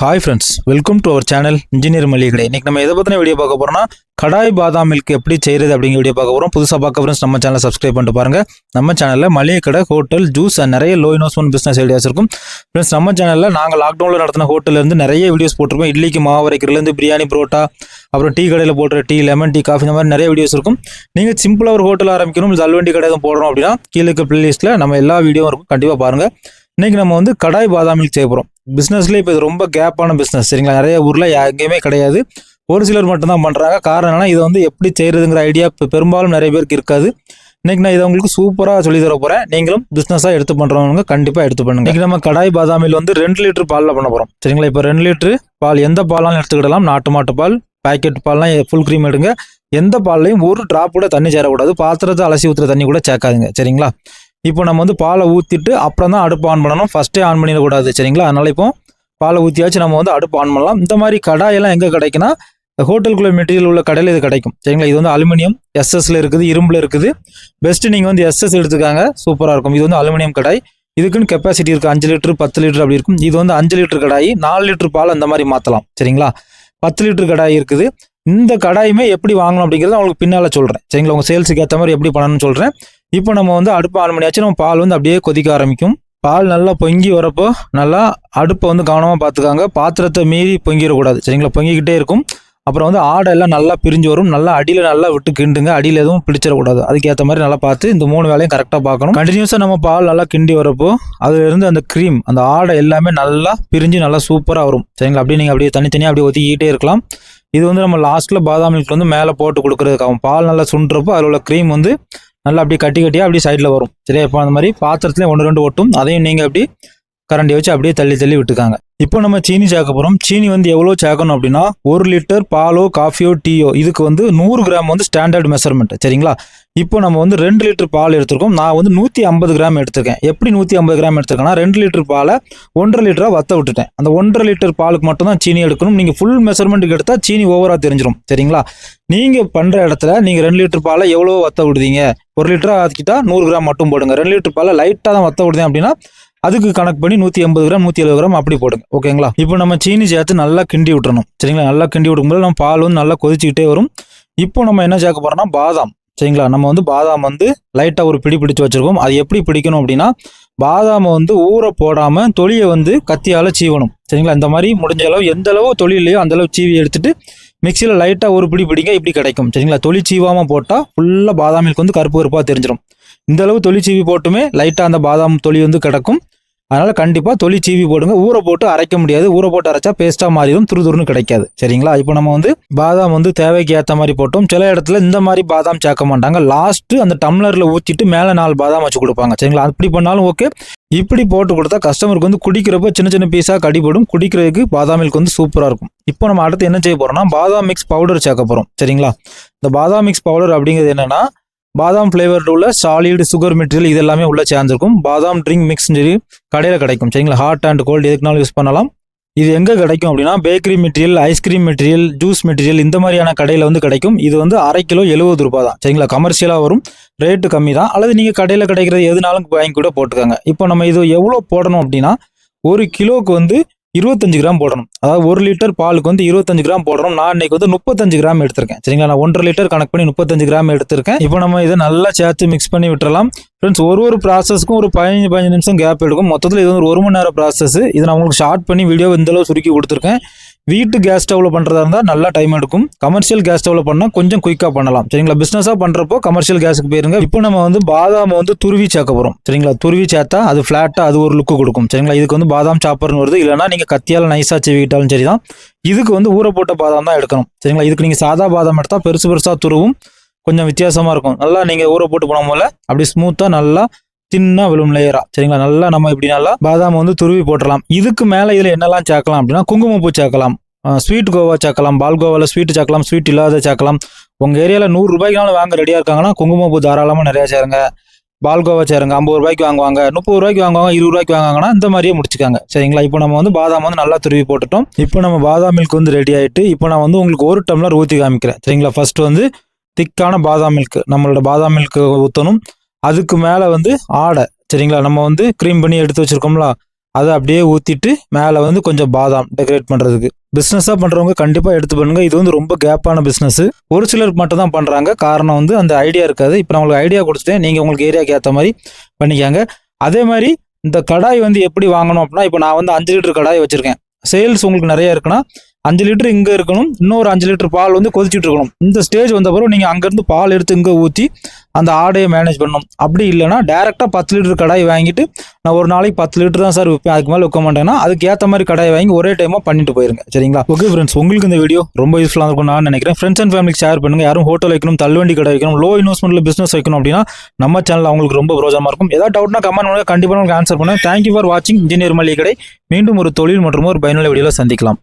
Hi friends welcome to our channel engineer மளிகை கடை நம்ம எதை பற்றின வீடியோ பார்க்க போகிறோம்னா கடாய் பாதாம் மில்க் எப்படி செய்யறது அப்படிங்கிற வீடியோ பார்க்க போகிறோம் புதுசாக பார்க்க ஃப்ரெண்ட்ஸ் நம்ம சேனலை சப்ஸ்கிரைப் பண்ணிட்டு பாருங்கள் நம்ம சேனலில் மளிகை கடை ஹோட்டல் ஜூஸ் அண்ட் நிறைய லோ இன்வெஸ்ட்மெண்ட் பிஸ்னஸ் ஐடியாஸ் இருக்கும். ஃப்ரெண்ட்ஸ் நம்ம சேனலில் நாங்கள் லாக்டவுனில் நடத்தின ஹோட்டல்லேருந்து நிறைய வீடியோஸ் போட்டிருக்கோம். இட்லிக்கு மாவு வரைக்கிறதுலேருந்து பிரியாணி புரோட்டா அப்புறம் டீ கடையில் போடுற டீ லெமன் டீ காஃபி இந்த மாதிரி நிறைய வீடியோஸ் இருக்கும். நீங்கள் சிம்பிளாக ஒரு ஹோட்டல் ஆரம்பிக்கணும் ஜல்வண்டி கடை எதுவும் போடுறோம் அப்படின்னா கீழே இருக்க பிளேலிஸ்ட்டில் நம்ம எல்லா வீடியோவும் இருக்கும். கண்டிப்பாக பாருங்கள் இன்றைக்கி நம்ம வந்து கடாய் பாதாம் மில்க் செய்ய போகிறோம் பிஸ்னஸ்லேயே இப்போ இது ரொம்ப கேப்பான பிஸ்னஸ் சரிங்களா? நிறைய ஊரில் எங்கேயுமே கிடையாது. ஒரு சிலர் மட்டும்தான் பண்ணுறாங்க காரணம் என்னன்னா இதை வந்து எப்படி செய்கிறதுங்கிற ஐடியா இப்போ பெரும்பாலும் நிறைய பேருக்கு இருக்காது. இன்னைக்கு நான் இதை உங்களுக்கு சூப்பராக சொல்லி தர போகிறேன் நீங்களும் பிஸ்னஸாக எடுத்து பண்ணுறவங்க கண்டிப்பாக எடுத்து பண்ணுங்க. இன்றைக்கி நம்ம கடாய் பாதாமில் வந்து ரெண்டு லிட்டர் பாலில் பண்ண போகிறோம் சரிங்களா? இப்போ ரெண்டு லிட்டரு பால் எந்த பாலாலும் எடுத்துக்கிடலாம். நாட்டு மாட்டு பால் பாக்கெட் பால்லாம் ஃபுல் க்ரீம் எடுங்க. எந்த பால்லையும் ஒரு ட்ராப் கூட தண்ணி சேரக்கூடாது. பாத்திரத்தை அலசி ஊற்றுற தண்ணி கூட சேர்க்காதுங்க. சரிங்களா? இப்போ நம்ம வந்து பாலை ஊற்றிட்டு அப்புறம் தான் அடுப்பு ஆன் பண்ணணும். ஃபஸ்ட்டே ஆன் பண்ணிடக்கூடாது சரிங்களா? அதனால இப்போ பாலை ஊற்றியாச்சு நம்ம வந்து அடுப்பு ஆன் பண்ணலாம். இந்த மாதிரி கடாயெல்லாம் எங்கே கிடைக்குன்னா ஹோட்டலுக்குள்ள மெட்டீரியல் உள்ள கடையில் இது கிடைக்கும். சரிங்களா? இது வந்து அலுமினியம் எஸ்எஸ்ல இருக்குது இரும்பில் இருக்குது. பெஸ்ட்டு நீங்கள் வந்து எஸ்எஸ் எடுத்துக்காங்க சூப்பராக இருக்கும். இது வந்து அலுமினியம் கடாய். இதுக்குன்னு கெப்பாசிட்டி இருக்குது அஞ்சு லிட்டர் பத்து லிட்டர் அப்படி இருக்கும். இது வந்து அஞ்சு லிட்டர் கடாய் நாலு லிட்டர் பால் அந்த மாதிரி மாற்றலாம் சரிங்களா? பத்து லிட்டர் கடாய் இருக்குது. இந்த கடாயுமே எப்படி வாங்கணும் அப்படிங்கிறத உங்களுக்கு பின்னால் சொல்கிறேன் சரிங்களா? உங்கள் சேல்ஸுக்கு ஏற்ற மாதிரி எப்படி பண்ணணும்னு சொல்கிறேன் இப்போ நம்ம வந்து அடுப்பு ஆன் பண்ணியாச்சு நம்ம பால் வந்து அப்படியே கொதிக்க ஆரம்பிக்கும். பால் நல்லா பொங்கி வரப்போ நல்லா அடுப்பை வந்து கவனமாக பார்த்துக்காங்க. பாத்திரத்தை மீறி பொங்கிடக்கூடாது. சரிங்களா? பொங்கிக்கிட்டே இருக்கும். அப்புறம் வந்து ஆடை எல்லாம் நல்லா பிரிஞ்சு வரும். நல்லா அடியில் நல்லா விட்டு கிண்டுங்க. அடியில் எதுவும் பிடிச்சிடக்கூடாது. அதுக்கேற்ற மாதிரி நல்லா பார்த்து இந்த மூணு வேலையும் கரெக்டாக பார்க்கணும். கண்டினியூஸாக நம்ம பால் நல்லா கிண்டி வரப்போ அதுலேருந்து அந்த க்ரீம் அந்த ஆடை எல்லாமே நல்லா பிரிஞ்சு நல்லா சூப்பராக வரும். சரிங்களா? அப்படியே நீங்கள் அப்படியே தனித்தனியாக அப்படியே ஒத்திக்கிட்டே இருக்கலாம். இது வந்து நம்ம லாஸ்ட்டில் பாதாம் மில்க் வந்து மேலே போட்டு கொடுக்குறதுக்காகும் பால் நல்லா சுண்டுறப்போ அதில் உள்ள க்ரீம் வந்து நல்லா அப்படியே கட்டி கட்டியாக அப்படியே சைடில் வரும். சரியா? இப்போ அந்த மாதிரி பாத்திரத்துலேயும் ஒன்று ரெண்டு ஒட்டும். அதையும் நீங்கள் அப்படி கரண்டி வச்சு அப்படியே தள்ளி தள்ளி விட்டுக்காங்க. இப்போ நம்ம சீனி சேர்க்க போகிறோம் சீனி வந்து எவ்வளோ சேர்க்கணும் அப்படின்னா ஒரு லிட்டர் பாலோ காஃபியோ டீயோ இதுக்கு வந்து நூறு கிராம் வந்து ஸ்டாண்டர்ட் மெஷர்மெண்ட் சரிங்களா? இப்போ நம்ம வந்து ரெண்டு லிட்டர் பால் எடுத்திருக்கோம். நான் வந்து நூற்றி ஐம்பது கிராம் எடுத்திருக்கேன். எப்படி நூற்றி ஐம்பது கிராம் எடுத்திருக்கேன்னா ரெண்டு லிட்டர் பாலை ஒன்றரை லிட்டராக வத்த விட்டுட்டேன். அந்த ஒன்றரை லிட்டர் பாலுக்கு மட்டும் தான் சீனி எடுக்கணும். நீங்கள் ஃபுல் மெஷர்மெண்ட்டுக்கு எடுத்தால் சீனி ஓவராக தெரிஞ்சிடும் சரிங்களா? நீங்கள் பண்ணுற இடத்துல நீங்கள் ரெண்டு லிட்டர் பாலை எவ்வளோ வத்த விடுதீங்க. ஒரு லிட்டராக ஆக்கிட்டா நூறு கிராம் மட்டும் போடுங்க. ரெண்டு லிட்டர் பாலை லைட்டாக தான் வத்த விடுதேன் அப்படின்னா அதுக்கு கணக்கு பண்ணி நூற்றி எண்பது கிராம் நூற்றி எழுபது கிராம் அப்படி போடுங்க. ஓகேங்களா? இப்போ நம்ம சீனி சேர்த்து நல்லா கிண்டி விட்டுறணும். சரிங்களா? நல்லா கிண்டி விடும்போது நம்ம பால் வந்து நல்லா கொதிச்சுக்கிட்டே வரும். இப்போ நம்ம என்ன சேர்க்க போறோம்னா பாதாம். சரிங்களா? நம்ம வந்து பாதாம் வந்து லைட்டாக ஒரு பிடி பிடிச்சு வச்சிருக்கோம். அது எப்படி பிடிக்கணும் அப்படின்னா பாதாமை வந்து ஊற போடாமல் தொலியை வந்து கத்தியால் சீவணும். சரிங்களா? இந்த மாதிரி முடிஞ்ச அளவு எந்த அளவு தொழிலையோ அந்த அளவு சீவி எடுத்துட்டு மிக்சியில் லைட்டாக ஒரு பிடி பிடிங்க இப்படி கிடைக்கும். சரிங்களா? தொழில் சீவாமல் போட்டால் ஃபுல்லாக பாதாம் மில்க் வந்து கருப்பு கருப்பாக தெரிஞ்சிடும் இந்த அளவு தொலி சீவி போட்டுமே லைட்டாக அந்த பாதாம் தொலி வந்து கிடக்கும். அதனால் கண்டிப்பாக தொலி சீவி போடுங்க. ஊற போட்டு அரைக்க முடியாது. ஊற போட்டு அரைச்சா பேஸ்ட்டாக மாறிடும். துருதுருன்னு கிடைக்காது. சரிங்களா? இப்போ நம்ம வந்து பாதாம் வந்து தேவைக்கு ஏற்ற மாதிரி போட்டோம். சில இடத்துல இந்த மாதிரி பாதாம் சேர்க்க மாட்டாங்க. லாஸ்ட்டு அந்த டம்ளரில் ஊற்றிட்டு மேலே நாலு பாதாம் வச்சு கொடுப்பாங்க. சரிங்களா? அப்படி பண்ணாலும் ஓகே இப்படி போட்டு கொடுத்தா கஸ்டமருக்கு வந்து குடிக்கிறப்ப சின்ன சின்ன பீஸாக கடிபடும். குடிக்கிறதுக்கு பாதாம் மில்க் வந்து சூப்பராக இருக்கும். இப்போ நம்ம அடுத்து என்ன செய்ய போகிறோம்னா பாதாம் மிக்ஸ் பவுடர் சேர்க்க போகிறோம் சரிங்களா? இந்த பாதாம் மிக்ஸ் பவுடர் அப்படிங்கிறது என்னென்னா பாதாம் ஃப்ளேவர்டு உள்ள சாலிடு சுகர் மெட்டீரியல் இது எல்லாமே உள்ள சேர்ந்துருக்கும். பாதாம் ட்ரிங்க் மிக்ஸ் கடையில் கிடைக்கும். சரிங்களா? ஹாட் அண்ட் கோல்டு எதுக்குனாலும் யூஸ் பண்ணலாம். இது எங்கே கிடைக்கும் அப்படின்னா bakery material ice cream material juice material இந்த மாதிரியான கடையில் வந்து கிடைக்கும். இது வந்து அரை கிலோ எழுபது ரூபா தான். சரிங்களா? கமர்ஷியலாக வரும். ரேட்டு கம்மி தான். அல்லது நீங்கள் கடையில் கிடைக்கிறது எதுனாலும் வாங்கி கூட போட்டுக்கோங்க. இப்போ நம்ம இது எவ்வளோ போடணும் அப்படின்னா ஒரு கிலோவுக்கு வந்து இருபத்தஞ்சு கிராம் போடணும். அதாவது ஒரு லிட்டர் பாலுக்கு வந்து இருபத்தஞ்சு கிராம் போடணும். நான் இன்னைக்கு வந்து முப்பத்தஞ்சு கிராம் எடுத்திருக்கேன். சரிங்களா? நான் ஒன்றரை லிட்டர் கணக்கு பண்ணி முப்பத்தஞ்சு கிராம் எடுத்திருக்கேன். இப்போ நம்ம இதை நல்லா சேர்த்து மிக்ஸ் பண்ணி விட்டுறலாம். ஃப்ரெண்ட்ஸ் ஒரு ஒரு ப்ராசஸ்க்கும் ஒரு பதினஞ்சு பதினஞ்சு நிமிஷம் கேப் எடுக்கும். மொத்தத்தில் இது வந்து ஒரு மணி நேரம் ப்ராசஸ் இதை நான் உங்களுக்கு ஷார்ட் பண்ணி வீடியோ இந்த அளவு சுருக்கி கொடுத்துருக்கேன். வீட்டு கேஸ் ஸ்டவ்ல பண்ணுறதா இருந்தால் நல்லா டைம் எடுக்கும். கமர்ஷியல் கேஸ் ஸ்டவ்ல பண்ணால் கொஞ்சம் குயிக்காக பண்ணலாம். சரிங்களா? பிஸ்னஸாக பண்ணுறப்போ கமர்ஷியல் கேஸுக்கு போயிருங்க. இப்போ நம்ம வந்து பாதாம் வந்து துருவி சேர்க்க போகிறோம் சரிங்களா? துருவி சேர்த்தா அது ஃப்ளாட்டாக அது ஒரு லுக்கு கொடுக்கும். சரிங்களா? இதுக்கு வந்து பாதாம் சாப்பர்னு வருது. இல்லைனா நீங்கள் கத்தியால் நைஸாக செவிக்கிட்டாலும் சரி தான் இதுக்கு வந்து ஊற போட்ட பாதாம் தான் எடுக்கணும். சரிங்களா? இதுக்கு நீங்கள் சாதா பாதாம் எடுத்தால் பெருசு பெருசாக துருவும். கொஞ்சம் வித்தியாசமாக இருக்கும். நல்லா நீங்கள் ஊற போட்டு போன போல அப்படி ஸ்மூத்தாக நல்லா தின்னா விழும் லேயரா சரிங்களா? நல்லா நம்ம இப்படி நல்லா பாதாம் வந்து துருவி போட்டுடலாம் இதுக்கு மேலே இதில் என்னெல்லாம் சேர்க்கலாம் அப்படின்னா குங்குமப்பூ சேர்க்கலாம் ஸ்வீட் கோவா சேர்க்கலாம் பால் கோவாவில் ஸ்வீட் சேர்க்கலாம் ஸ்வீட் இல்லாத சேர்க்கலாம் உங்கள் ஏரியாவில் நூறு ரூபாய்க்குனாலும் வாங்க ரெடியாக இருக்காங்கன்னா குங்குமப்பூ தாராளமாக நிறையா சேருங்க. பால்கோவா சேருங்க. ஐம்பது ரூபாய்க்கு வாங்குவாங்க. முப்பது ரூபாய்க்கு வாங்குவாங்க. இருபது ரூபாய்க்கு வாங்குவாங்கன்னா இந்த மாதிரியே முடிச்சுக்காங்க. சரிங்களா? இப்போ நம்ம வந்து பாதாம் வந்து நல்லா துருவி போட்டுட்டோம். இப்போ நம்ம பாதாம் மில்க் வந்து ரெடி ஆயிட்டு இப்போ நான் வந்து உங்களுக்கு ஒரு டம்ளர் ஊற்றி காமிக்கிறேன். சரிங்களா? ஃபர்ஸ்ட் வந்து திக்கான பாதாம் மில்க் நம்மளோட பாதாம் மில்க் ஊற்றணும் அதுக்கு மேலே வந்து ஆடை சரிங்களா? நம்ம வந்து க்ரீம் பண்ணி எடுத்து வச்சுருக்கோம்ல அதை அப்படியே ஊற்றிட்டு மேலே வந்து கொஞ்சம் பாதாம் டெக்கரேட் பண்ணுறதுக்கு பிஸ்னஸாக பண்ணுறவங்க கண்டிப்பாக எடுத்து பண்ணுங்க. இது வந்து ரொம்ப கேப்பான பிஸ்னஸ் ஒரு சிலர் மட்டும் தான் பண்ணுறாங்க காரணம் வந்து அந்த ஐடியா இருக்காது. இப்போ நான் உங்களுக்கு ஐடியா கொடுத்துட்டேன். நீங்கள் உங்களுக்கு ஏரியாவுக்கு ஏற்ற மாதிரி பண்ணிக்காங்க. அதே மாதிரி இந்த கடாய் வந்து எப்படி வாங்கணும் அப்படின்னா இப்போ நான் வந்து அஞ்சு லிட்டர் கடாய் வச்சுருக்கேன். சேல்ஸ் உங்களுக்கு நிறைய இருக்குன்னா அஞ்சு லிட்டர் இங்கே இருக்கணும். இன்னொரு அஞ்சு லிட்டர் பால் வந்து கொதிச்சுட்டு இருக்கணும். இந்த ஸ்டேஜ் வந்த பிறகு நீங்கள் அங்கேருந்து பால் எடுத்து இங்கே ஊற்றி அந்த ஆடையை மேனேஜ் பண்ணணும். அப்படி இல்லைன்னா டேரெக்டாக பத்து லிட்டர் கடாய் வாங்கிட்டு நான் ஒரு நாளைக்கு பத்து லிட்டர் தான் சார் விற்பேன் அதுக்கு மேலே விற்க மாட்டேன்னா அதுக்கு ஏற்ற மாதிரி கடாய் வாங்கி ஒரே டைமாக பண்ணிட்டு போயிருங்க. சரிங்களா? ஓகே ஃப்ரெண்ட்ஸ் உங்களுக்கு இந்த வீடியோ ரொம்ப யூஸ்ஃபுல்லாக இருக்கும் நான் நினைக்கிறேன். ஃப்ரெண்ட்ஸ் அண்ட் ஃபேமிலிக்கு ஷேர் பண்ணுங்க. யாரும் ஹோட்டல் வைக்கணும் தள்ளுவண்டி கடை வைக்கணும் லோ இன்வெஸ்ட்மெண்ட்டில் பிஸ்னஸ் வைக்கணும் அப்படின்னா நம்ம சேனல் அவங்களுக்கு ரொம்ப பிரோஜனமாக இருக்கும். ஏதாவது டவுட்னா கமெண்ட் பண்ணுங்கள் கண்டிப்பாக உங்களுக்கு ஆன்சர் பண்ணுவேன். தேங்க்யூ ஃபார் வாட்சிங் இன்ஜினியர் மல்லிகை கடை. மீண்டும் ஒரு தொழில் மற்றும் ஒரு பயனுள்ள வீடியோவில் சந்திக்கலாம்.